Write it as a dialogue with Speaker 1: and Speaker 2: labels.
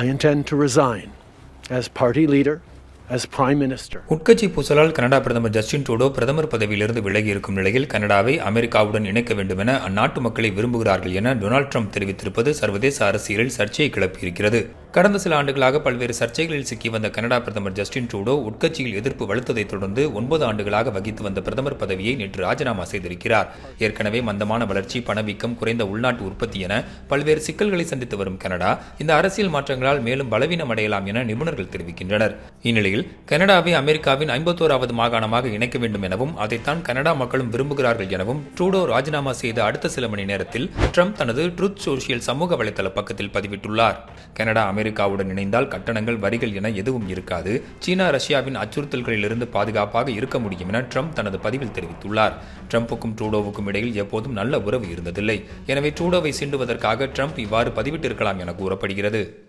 Speaker 1: I intend to resign as party leader,
Speaker 2: உட்கட்சி பூசலால் Canada பிரதமர் ஜஸ்டின் ட்ரூடோ பிரதமர் பதவியிலிருந்து விலகி இருக்கும் நிலையில் கனடாவை அமெரிக்காவுடன் இணைக்க வேண்டும் என அந்நாட்டு மக்களை விரும்புகிறார்கள் என டொனால்ட் ட்ரம்ப் தெரிவித்திருப்பது சர்வதேச அரசியலில் சர்ச்சையை கிளப்பியிருக்கிறது. கடந்த சில ஆண்டுகளாக பல்வேறு சர்ச்சைகளில் சிக்கி வந்த கனடா பிரதமர் ஜஸ்டின் ட்ரூடோ உட்கட்சியில் எதிர்ப்பு வலுத்ததைத் தொடர்ந்து ஒன்பது ஆண்டுகளாக வகித்து வந்த பிரதமர் பதவியை நேற்று ராஜினாமா செய்திருக்கிறார். ஏற்கனவே மந்தமான வளர்ச்சி பணவீக்கம் குறைந்த உள்நாட்டு உற்பத்தி என பல்வேறு சிக்கல்களை சந்தித்து வரும் கனடா இந்த அரசியல் மாற்றங்களால் மேலும் பலவீனம் அடையலாம் என நிபுணர்கள் தெரிவிக்கின்றனர். இந்நிலையில் கனடாவை அமெரிக்காவின் ஐம்பத்தோராவது மாகாணமாக இணைக்க வேண்டும் எனவும் அதைத்தான் கனடா மக்களும் விரும்புகிறார்கள் எனவும் ட்ரூடோ ராஜினாமா செய்த அடுத்த சில மணி நேரத்தில் ட்ரம்ப் தனது ட்ரூத் சோசியல் சமூக வலைதள பக்கத்தில் பதிவிட்டுள்ளார். கனடா அமெரிக்காவுடன் இணைந்தால் கட்டணங்கள் வரிகள் என எதுவும் இருக்காது. சீனா ரஷ்யாவின் அச்சுறுத்தல்களிலிருந்து பாதுகாப்பாக இருக்க முடியும் என ட்ரம்ப் தனது பதிவில் தெரிவித்துள்ளார். ட்ரம்புக்கும் ட்ரூடோவுக்கும் இடையில் எப்போதும் நல்ல உறவு இருந்ததில்லை. எனவே ட்ரூடோவை சீண்டுவதற்காக ட்ரம்ப் இவ்வாறு பதிவிட்டிருக்கலாம் என கூறப்படுகிறது.